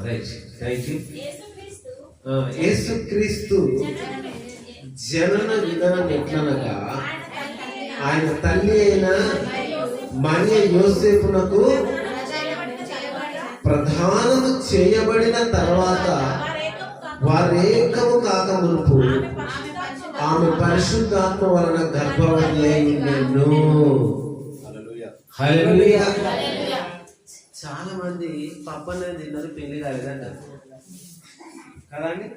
Right thank you యేసుక్రీస్తు యేసుక్రీస్తు జనన విధానం ఎట్లనగా ఆయన తల్లి అయిన మరియ యోసేపునకు ప్రధానము చేయబడిన తర్వాత వారేకము కాక మునుపు ఆమె పరిశుద్ధాత్మ వలన గర్భవతి అయి చాలా మంది పప్పనే తిన్నారు పెళ్ళి కాలేదంటారు కదండి?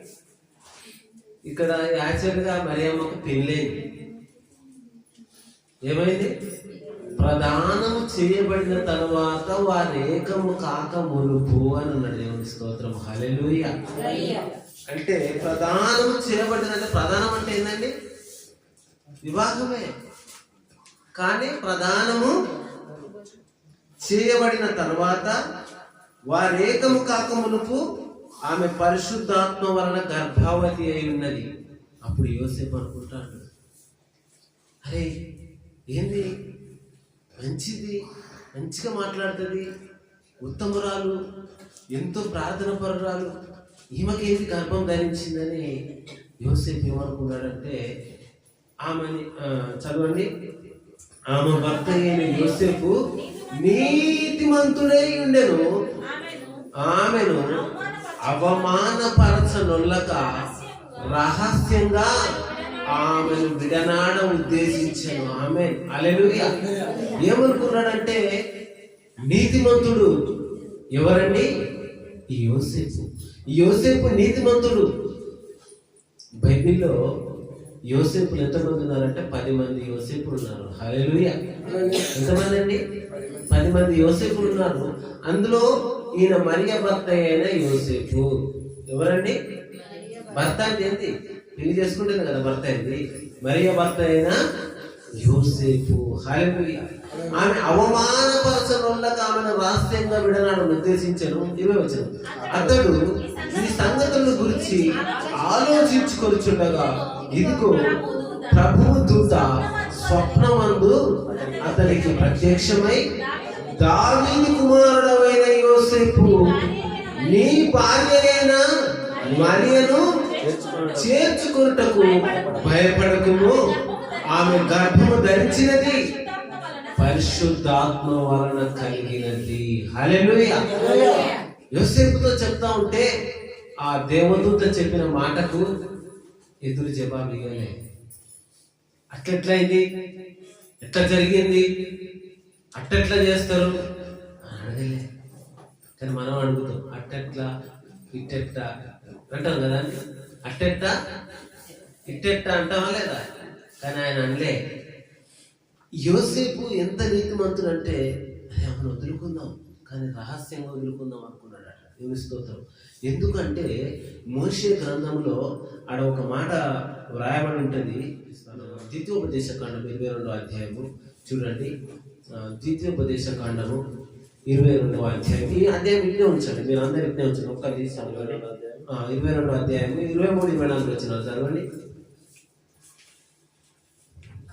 ఇక్కడ యాక్చువల్గా మరియమ్మకు పెళ్ళైంది. ఏమైంది? ప్రధానము చేయబడిన తర్వాత వారు ఏకము కాక మునుపు అని ఉన్నాడు దేవుని స్తోత్రం. హల్లెలూయా. అంటే ప్రధానము చేయబడిన అంటే ప్రధానం అంటే ఏంటండి వివాహమే. కానీ ప్రధానము చేయబడిన తర్వాత వారేకము కాకమునుపు ఆమె పరిశుద్ధాత్మ వలన గర్భావతి అయి ఉన్నది అప్పుడు యోసేపు అనుకుంటాడు అరే ఏంది? మంచిది? మంచిగా మాట్లాడుతుంది? ఉత్తమురాలు ఎంతో ప్రార్థన పరురాలు ఈమెకేంది గర్భం ధరించిందని యోసేపు ఏమనుకున్నాడంటే ఆమెని చదవండి. ఆమె భర్త అయిన యోసేపు నీతిమంతుడై ఉండెను. ఆమెను అవమానపరచనొల్లక రహస్యంగా ఆమెను విడనాడ ఉద్దేశించాను. ఆమె అలెలుయ ఏమనుకున్నాడంటే నీతిమంతుడు ఎవరండి? యోసేపు. యోసేపు నీతిమంతుడు. బైబిల్లో యోసేపులు ఎంతమంది ఉన్నారంటే పది మంది యోసేపులు ఉన్నారు. హల్లెలూయ. ఎంతమంది? అండి పది మంది. యోసేపులు ఉన్నారు. అందులో ఈయన మరియ భర్త అయిన యోసేపు. ఎవరండి? భర్త అంటే ఏంటి? పెళ్ళి చేసుకుంటుంది కదా భర్త అయింది మరియ భర్త అయిన యోసేపు. హల్లెలూయ. ఆమె అవమానపరచనులకు ఆమెను రహస్యంగా విడనాడు నిర్దేశించను. ఇవే వచ్చాను అతడు ఈ సంగతుల గురించి ఆలోచించుకొనిచుండగా ఇదిగో ప్రభువు దూత స్వప్నమందు అతనికి ప్రత్యక్షమై దావీదు కుమారుడమైన యోసేపు నీ భార్యైన మరియను చేర్చుకున్నటకు భయపడకుము. ఆమె గర్భము ధరించినది. పరిశుద్ధాత్మ వలన కలిగినది. హల్లెలూయా. యోసేపుతో చెప్తా ఉంటే ఆ దేవదూత చెప్పిన మాటకు ఎదురు జవాబు ఇవ్వలే. అట్లెట్లయింది? ఎట్లా జరిగింది? అట్టెట్లా చేస్తారు? అని అడగలే. కానీ మనం అడుగుతాం అట్టెట్లా? ఇట్టెట్లా అంటాం కదా అట్టెట్ట? ఇట్టెట్ట అంటామా లేదా? కానీ ఆయన అనలే. యోసేపు ఎంత నీతిమంతుడు అంటే అదే అమ్మను వదులుకుందాం. కానీ రహస్యంగా వదులుకుందాం అనుకో దేవుని స్తోత్రం. ఎందుకంటే మోషే గ్రంథంలో ఆడ ఒక మాట వ్రాయబడి ఉంటుంది. ద్వితీయోపదేశ కాండం ఇరవై రెండో అధ్యాయము. చూడండి. ద్వితీయోపదేశ కాండము ఇరవై రెండవ అధ్యాయం. ఈ అధ్యాయం ఇట్నే ఉంచండి. మీరు అందరు ఇట్నే ఉంచండి. ఒక్క తీసాను ఇరవై రెండో అధ్యాయం. ఇరవై మూడు ఇరవై నాలుగు వచ్చిన చదవండి.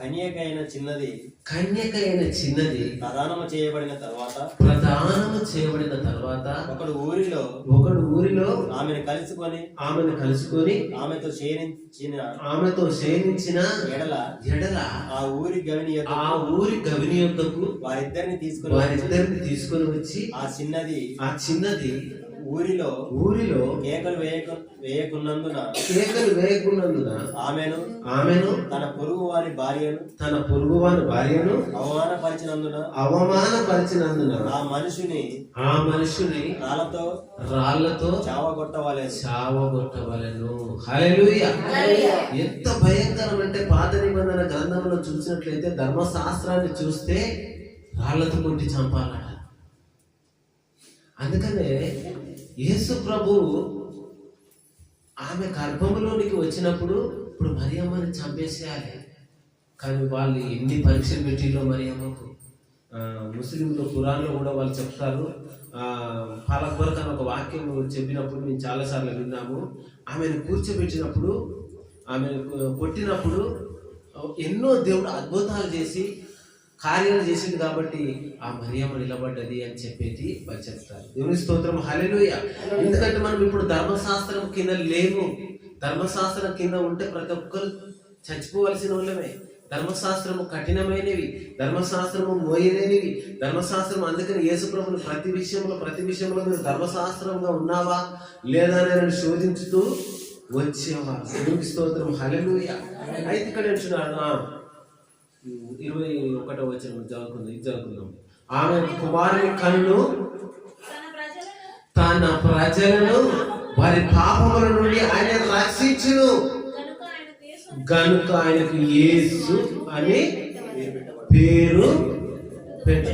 కన్యకైన చిన్నది కన్యక అయిన చిన్నది ప్రధానము చేయబడిన తర్వాత ప్రదానము చేయబడిన తర్వాత ఒకడు ఊరిలో ఒకడు ఊరిలో ఆమెను కలుసుకొని ఆమెను కలుసుకొని ఆమెతో చేరించిన ఆమెతో శయనించిన ఎడల ఎడల ఆ ఊరి గవిని యొక్క ఆ ఊరి గవిని యొద్దకు వారిద్దరిని తీసుకుని వారిద్దరిని తీసుకొని వచ్చి ఆ చిన్నది ఆ చిన్నది ఊరిలో ఊరిలో కేకలు వేయక వేయకున్నందున కేకలు వేయకున్నందున ఆమెను ఆమెను తన పొరుగు వారి భార్యను తన పొరుగువాని భార్యను అవమానపరిచినందున అవమానపరిచినందున ఆ మనుషుని ఆ మనుషుని రాళ్ళతో రాళ్ళతో చావగొట్టవలేదు. చావగొట్టవలెను హల్లెలూయా! ఎంత భయంకరం అంటే పాత నిబంధన గ్రంథంలో చూసినట్లయితే ధర్మశాస్త్రాన్ని చూస్తే రాళ్ళతో కొట్టి చంపాలట. అందుకనే యేసు ప్రభువు ఆమె గర్భంలోనికి వచ్చినప్పుడు ఇప్పుడు మరియమ్మని చంపేసేయాలి. కానీ వాళ్ళు ఎన్ని పరీక్షలు పెట్టిలో మరియమ్మకు. ముస్లింలు ఖురాన్లో కూడా వాళ్ళు చెప్తారు. ఆ, పాలక్బర్క్ అని ఒక వాక్యం చెప్పినప్పుడు మేము చాలాసార్లు విన్నాము. ఆమెను కూర్చోబెట్టినప్పుడు ఆమెను కొట్టినప్పుడు ఎన్నో దేవుడు అద్భుతాలు చేసి కార్యాలు చేసింది కాబట్టి ఆ మరియమ్మ నిలబడ్డది అని చెప్పేది చెప్తారు. దేవుని స్తోత్రం హల్లెలూయా. ఎందుకంటే మనం ఇప్పుడు ధర్మశాస్త్రం కింద లేము. ధర్మశాస్త్రం కింద ఉంటే ప్రతి ఒక్కరు చచ్చిపోవలసిన వాళ్ళమే. ధర్మశాస్త్రము కఠినమైనవి. ధర్మశాస్త్రము మోయలేనివి. ధర్మశాస్త్రం అందుకని యేసుప్రభుని ప్రతి విషయంలో ప్రతి విషయంలో మీరు ధర్మశాస్త్రంగా ఉన్నావా? లేదా అని ఆయన శోధించుతూ వచ్చేవా స్తోత్రం హల్లెలూయా. అయితే ఇక్కడ ఇరవై ఒకటో వచ్చిన చదువుకుందాం ఇది చదువుకుందాం. ఆమె కుమారుని కన్ను తన ప్రజలను? వారి పాపముల నుండి ఆయన రక్షించును. గనుక ఆయనకు యేసు అని పేరు పెట్ట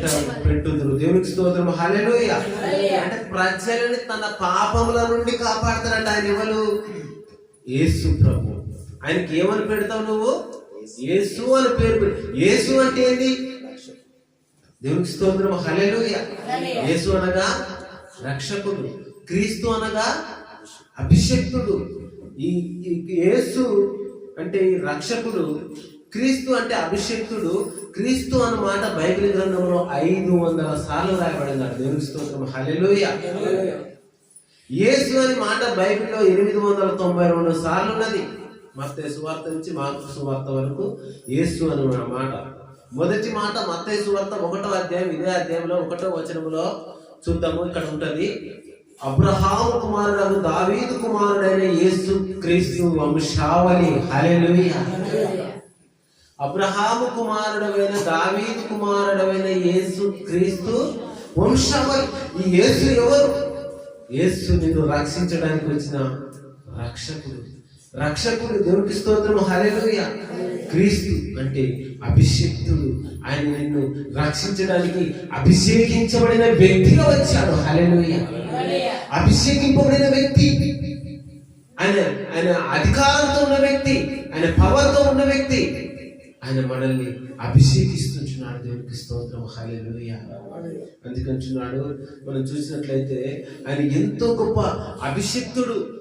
పెట్టుదురు. దేవునికి స్తోత్రం హల్లెలూయ. అంటే ప్రజలని తన పాపముల నుండి కాపాడుతారంట ఆయన ఎవరు? యేసు ప్రభు. ఆయనకి ఏమని పెడతావు నువ్వు? యేసు అని పేరు యేసు అంటే ఏంది? దేవునికి స్తోత్రం. హల్లెలూయ. యేసు అనగా రక్షకుడు. క్రీస్తు అనగా అభిషక్తుడు. ఈ యేసు అంటే ఈ రక్షకుడు క్రీస్తు అంటే అభిషక్తుడు. క్రీస్తు అన్న మాట బైబిల్ గ్రంథంలో ఐదు వందల సార్లు రాయబడింది దేవునికి స్తోత్రం. హల్లెలూయ. యేసు అని మాట బైబిల్లో ఎనిమిది వందల తొంభై రెండు సార్లు ఉన్నది. మత్తయ్య సువార్త నుంచి మార్పు సువార్త వరకు యేసు అని మాట. మొదటి మాట మత్తయి సువార్త ఒకటో అధ్యాయం ఇదే అధ్యాయంలో ఒకటో వచనంలో చూద్దాము. ఇక్కడ ఉంటుంది అబ్రహాము కుమారుడు దావీదు కుమారుడైన యేసు క్రీస్తు వంశావళి. హల్లెలూయా. అబ్రహాము కుమారుడమైన దావీదు కుమారుడమైన యేసు క్రీస్తు వంశావళి. ఈ యేసు ఎవరు? యేసు నిన్ను రక్షించడానికి వచ్చిన రక్షకుడు. రక్షకుడు దేవునికి స్తోత్రం హరేలుయ క్రీస్తు అంటే అభిషేక్తుడు. ఆయన నిన్ను రక్షించడానికి అభిషేకించబడిన వ్యక్తిగా వచ్చాడు. హరేలుయ అభిషేకింపబడిన వ్యక్తి. ఆయన ఆయన అధికారంతో ఉన్న వ్యక్తి ఆయన పవర్తో ఉన్న వ్యక్తి. ఆయన మనల్ని అభిషేకిస్తుంటున్నాడు దేవుడికి స్తోత్రం. హల్లెలూయ. అందుకంటున్నాడు మనం చూసినట్లయితే ఆయన ఎంతో గొప్ప అభిషిక్తుడు.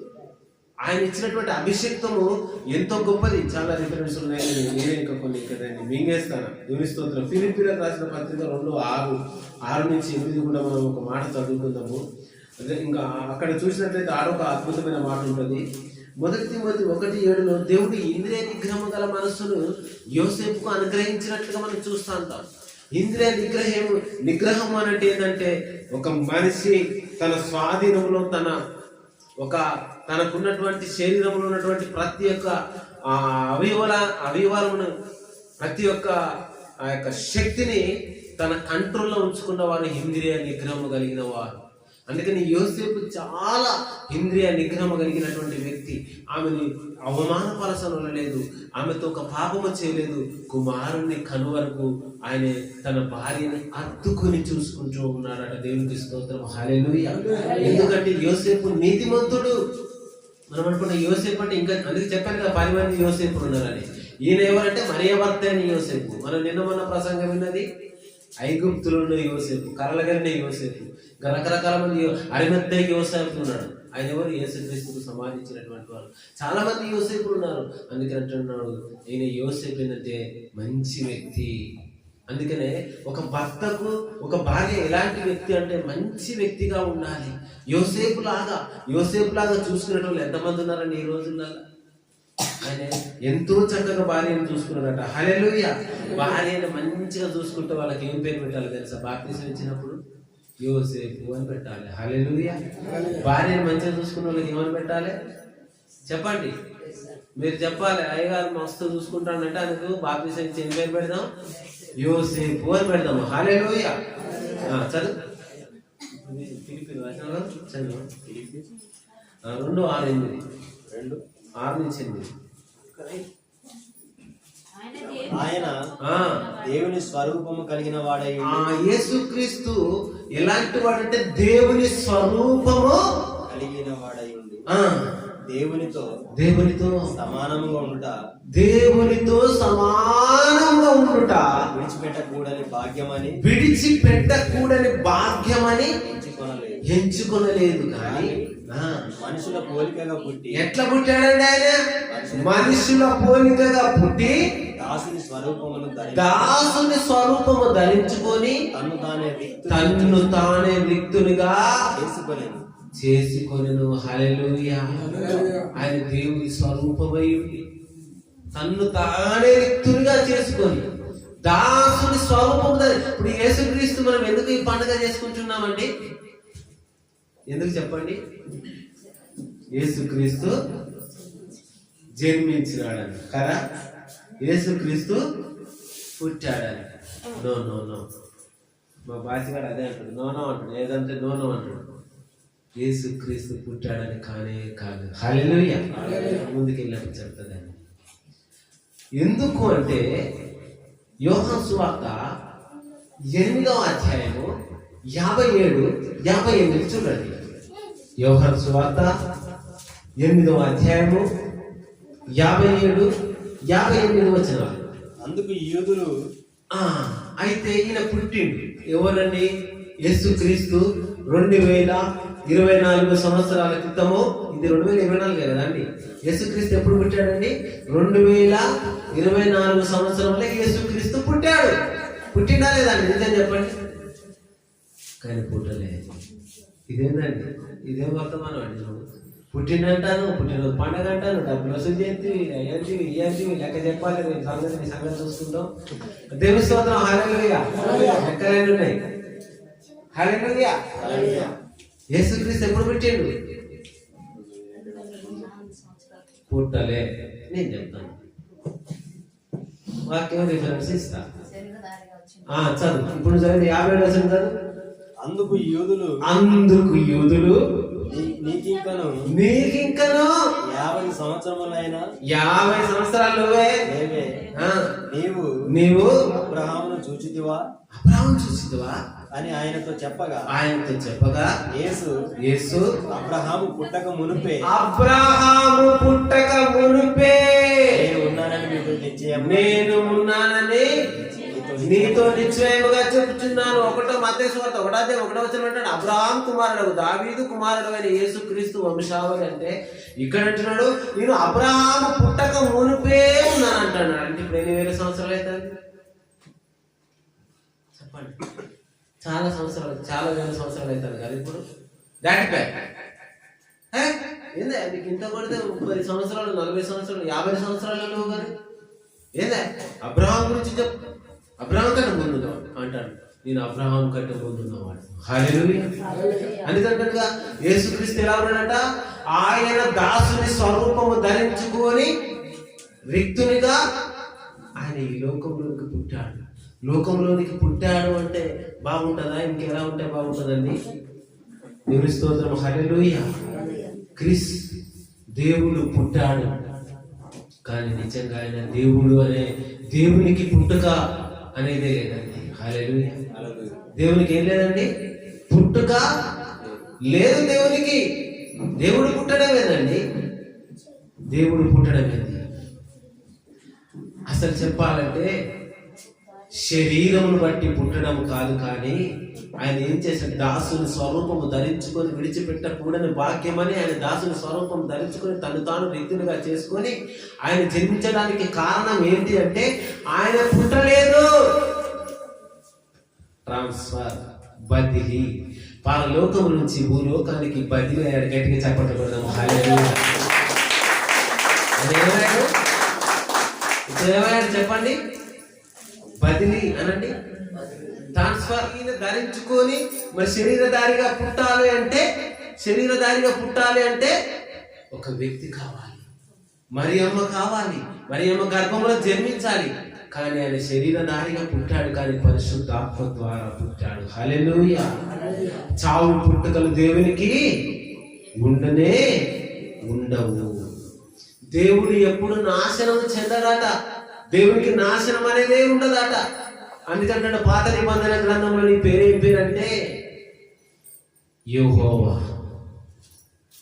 ఆయన ఇచ్చినటువంటి అభిషేక్తము ఎంతో గొప్పది. చాలా రిఫరెన్స్ ఉన్నాయి. నేనే ఇంకా కొన్ని ఇక్కడ మింగేస్తాను. దేవుని స్తోత్రం. ఫిలిపిలకు రాసిన పత్రిక రెండు ఆరు. ఆరు నుంచి ఎనిమిది కూడా మనం ఒక మాట చదువుకుందాము. అదే ఇంకా అక్కడ చూసినట్లయితే ఆరొక అద్భుతమైన మాట ఉంటుంది. మొదటి తిమోతి ఒకటి ఏడులో దేవుడు ఇంద్రియ నిగ్రహం గల మనస్సును యోసేపుకు అనుగ్రహించినట్లుగా మనం చూస్తూ ఉంటాం. ఇంద్రియ నిగ్రహం నిగ్రహం అంటే ఏంటంటే ఒక మనిషి తన స్వాధీనంలో తన ఒక తనకున్నటువంటి శరీరంలో ఉన్నటువంటి ప్రతి ఒక్క ఆ, అవయవాల అవయవాలను ప్రతి ఒక్క ఆ యొక్క శక్తిని తన కంట్రోల్లో ఉంచుకున్న వారు ఇంద్రియ నిగ్రహం కలిగిన వారు. అందుకని యోసేపు చాలా ఇంద్రియ నిగ్రహం కలిగినటువంటి వ్యక్తి. ఆమెని అవమానపరచనలేదు ఆమెతో ఒక పాపము చేయలేదు. కుమారుణ్ణి కను వరకు ఆయన తన భార్యని అద్దుకుని చూసుకుంటూ ఉన్నాడట దేవునికి స్తోత్రం. హల్లెలూయా. ఎందుకంటే యోసేపు నీతిమంతుడు. మనం అనుకున్న యోసేపు అంటే ఇంకా అందుకే చెప్పాను కదా పది మంది యోసేపులు ఉన్నారని. ఈయన ఎవరంటే మరియ భర్త అని యోసేపు. మనం నిన్న మొన్న ప్రసంగం విన్నది? ఐగుప్తులో ఉన్న యోసేపు కరలగలిన యోసేపు ఇంకా రకరకాల మంది యో- యోసేపు ఉన్నాడు. ఆయన ఎవరు? యోసేపు సమాధించినటువంటి వాళ్ళు చాలా మంది యోసేపులు ఉన్నారు. అందుకని అంటున్నాడు ఈయన యోసేపు ఏంటంటే మంచి వ్యక్తి. అందుకనే ఒక భర్తకు ఒక భార్య ఎలాంటి వ్యక్తి అంటే మంచి వ్యక్తిగా ఉండాలి. యోసేపు లాగా యోసేపు లాగా చూసుకునే వాళ్ళు ఎంతమంది ఉన్నారండి ఈ రోజుల్లో? ఎంతో చక్కగా భార్యను చూసుకున్నాడట హలెలుయ భార్యను మంచిగా చూసుకుంటే వాళ్ళకి ఏం పేరు పెట్టాలి తెలుసా? బాప్తీసం ఇచ్చినప్పుడు యోసేపు అని పెట్టాలి. హలెలుయ భార్యను మంచిగా చూసుకున్న వాళ్ళకి ఏమని పెట్టాలి? చెప్పండి. మీరు చెప్పాలి. అయ్యగారు మస్తు చూసుకుంటానంటే అందుకు బాప్తీసం ఇచ్చి ఏం పేరు పెడదాం? యోసేపు అని పెడదాం హలెలుయ చదువు. చదువు. రెండు ఆరు ఎనిమిది. రెండు. ఆరు నుంచి ఎనిమిది. ఆయన దేవుని స్వరూపము కలిగిన వాడై ఆ యేసుక్రీస్తు ఎలాంటి వాడంటే దేవుని స్వరూపము కలిగిన వాడై ఆ, దేవునితో దేవునితో సమానముగా ఉండుట. దేవునితో సమానంగా ఉండుట. విడిచిపెట్టకూడని భాగ్యమని విడిచిపెట్టకూడని భాగ్యమని ఎంచుకొనలేదు. ఎంచుకొనలేదు కానీ మనుషుల పోలికగా పుట్టి. ఎట్లా పుట్టాడండి ఆయన? మనుషుల పోలికగా పుట్టి దాసుని స్వరూపమును దాసుని స్వరూపము ధరించుకొని తానే రిక్తు తన్ను తానే రిక్తునిగా చేసుకొనేను. చేసుకొనెను. ఆయన దేవుని స్వరూపమై ఉండి తన్ను తానే రిక్తునిగా చేసుకొని దాసుని స్వరూపం ఇప్పుడు యేసుక్రీస్తు మనం ఎందుకు ఈ పండుగ చేసుకుంటున్నామండి? ఎందుకు చెప్పండి? యేసుక్రీస్తు జన్మించినాడని. కదా? యేసుక్రీస్తు పుట్టాడని. No no no. మా బాసిగాడు అదే అంటాడు. నో నో అంటాడు. ఏదంటే నో నో అంటాడు. యేసుక్రీస్తు పుట్టాడని కానే కాదు. హల్లెలూయా. ముందుకు వెళ్ళినట్టు చెప్తుందని ఎందుకు అంటే యోహన్ సువార్త ఎనిమిదవ అధ్యాయము యాభై ఏడు యాభై ఎనిమిది చూడండి. యోహన్ సువార్త ఎనిమిదవ అధ్యాయము యాభై ఏడు యాభై ఎనిమిది వచనాలు. అందుకు యూదులు అయితే ఈయన పుట్టిండు. ఎవరండి? యేసుక్రీస్తు రెండు వేల ఇరవై నాలుగు సంవత్సరాల క్రితము ఇది రెండు వేల ఇరవై నాలుగు కదా అండి? యేసుక్రీస్తు ఎప్పుడు పుట్టాడండి? రెండు వేల ఇరవై నాలుగు సంవత్సరంలో యేసుక్రీస్తు పుట్టాడు. పుట్టిండా లేదండి నిజం చెప్పండి. కానీ పుట్టలేదు. ఇదేందండి? ఇదేం వర్తమానం అండి నువ్వు. పుట్టిండంటాను పుట్టినరోజు పండగ అంటాను డబ్బులు వసూలు చేసి అయ్యంటివి ఇయ్యంటివి లెక్క చెప్పాలి నీ సంగతి నీ సంగతి చూసుకుంటాం దేవుని స్తోత్రం హాలెలూయా లెక్కలేని ఉన్నాయి. యేసుక్రీస్తు ఎప్పుడు పుట్టిండు? పుట్టలే. నేను చెప్తాను. వాక్యం రిఫరెన్స్ ఇస్తా. ఆ, చదువు. ఇప్పుడు చదివి యాభై ఏడు వచ్చిన చదువు. అందుకు యూదులు అందుకు యూదులు నీకింకను నీకింకను యాభై సంవత్సరములైన యాభై సంవత్సరాలు నువ్వే నీవు నీవు అబ్రహామును చూచితివా? అబ్రాహం చూసిదివా అని ఆయనతో చెప్పగా ఆయనతో చెప్పగా యేసు యేసు అబ్రహాము పుట్టక మునుపే అబ్రహాము పుట్టక మునిపే నేను ఉన్నానని మీకు నిశ్చయం నేను ఉన్నానని నీతో నిశ్చయముగా చెప్తున్నాను ఒకటో మధ్య సువార్త ఒకటాదే ఒకటో వచ్చిన అంటాడు. అబ్రహాం కుమారుడు దావీదు కుమారుడు అయిన యేసు క్రీస్తు వంశావళి అంటే ఇక్కడ అంటున్నాడు నేను అబ్రహాం పుట్టక మునిపే ఉన్నాను అంటున్నాడు. అంటే ఇప్పుడు ఎన్ని వేల సంవత్సరాలు అవుతుంది? చెప్పండి. చాలా సంవత్సరాలు చాలా వేల సంవత్సరాలు అవుతుంది కదా ఇప్పుడు? దాటిపోయి ఏ? ఏందే? నీకు ఇంత కొడితే ముప్పై సంవత్సరాలు నలభై సంవత్సరాలు యాభై సంవత్సరాలు లేవు కానీ ఏందే? అబ్రహాం గురించి చెప్పు. అబ్రహాం కంటే ముందున్నవాడు. అంటాడు నేను అబ్రహాం కంటే ముందున్నవాడు హల్లెలూయా అందుకంటగా యేసుక్రీస్తు ఎలా ఉన్నాడట? ఆయన దాసుని స్వరూపము ధరించుకొని రిక్తునిగా ఆయన ఈ లోకంలోనికి పుట్టాడు. లోకంలోనికి పుట్టాడు అంటే బాగుంటుందా? ఇంకెలా ఉంటే బాగుంటుందండి? దేవుని స్తోత్రం. హల్లెలూయా క్రిస్ దేవుడు పుట్టాడు. కానీ నిజంగా ఆయన దేవుడు అనే దేవునికి పుట్టుక అనేదే లేదండి దేవునికి ఏం లేదండి? పుట్టుక లేదు దేవునికి. దేవుడు పుట్టడం లేదండి దేవుడు పుట్టడం ఏంది అసలు చెప్పాలంటే శరీరమును బట్టి పుట్టడం కాదు కానీ ఆయన ఏం చేశాడు? దాసుని స్వరూపము ధరించుకొని విడిచిపెట్టకూడని వాక్యమని ఆయన దాసుని స్వరూపం ధరించుకొని తను తాను రీతులుగా చేసుకొని ఆయన జన్మించడానికి కారణం ఏంటి అంటే ఆయన పుట్టలేదు. ట్రాన్స్ఫర్. బదిలీ. పరలోకం నుంచి భూలోకానికి బదిలీ అయ్యాడు. గట్టిగా చెప్పబడదాము ఏమయ్యాడు ఇప్పుడు ఏమయ్యాడు చెప్పండి. బదిలీ అనండి. ట్రాన్స్ఫర్ ఈయన ధరించుకొని మరి శరీరధారిగా పుట్టాలి అంటే శరీరధారిగా పుట్టాలి అంటే ఒక వ్యక్తి కావాలి. మరి అమ్మ కావాలి. మరి అమ్మ గర్భంలో జన్మించాలి. కానీ ఆయన శరీరధారిగా పుట్టాడు. కానీ పరిశుద్ధాత్మ ద్వారా పుట్టాడు. హలెలుయ చావు పుట్టుకలు దేవునికి ఉండనే ఉండవు. దేవుడు ఎప్పుడు నాశనం చెందడట దేవునికి నాశనం అనేదే ఉండదట. అందుకంటే పాత నిబంధన గ్రంథంలో నీ పేరేం పేరంటే? యోహోవా.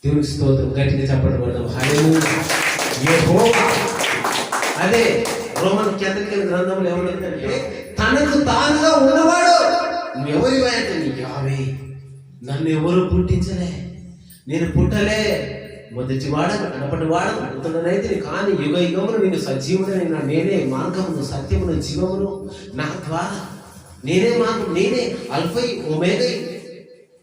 దేవుని స్తోత్రం. గట్టిగా చెప్పడం పడదాం యోహోవా. అదే రోమన్ కేథలిక్ గ్రంథంలో ఏమన్నదంటే తనకు తానుగా ఉన్నవాడు నువ్వెవరి అంటే నీ యావే. నన్ను ఎవరు పుట్టించలే? నేను పుట్టలే. మొదటి వాడను కనపటి వాడను పుట్టినైతే కానీ యుగ యుగమును నేను సజీవుడని నా నేనే మార్గమును సత్యమును జీవమును నా ద్వారా నేనే మార్గం నేనే అల్ఫై ఒమేగై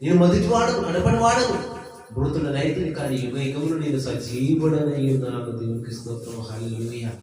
నేను మొదటి వాడను కనపడి వాడను. మృతుడనైతే కానీ యుగ యుగములు నేను సజీవుడనై ఉన్నాను దేవునికి స్తోత్రం. హల్లెలూయా.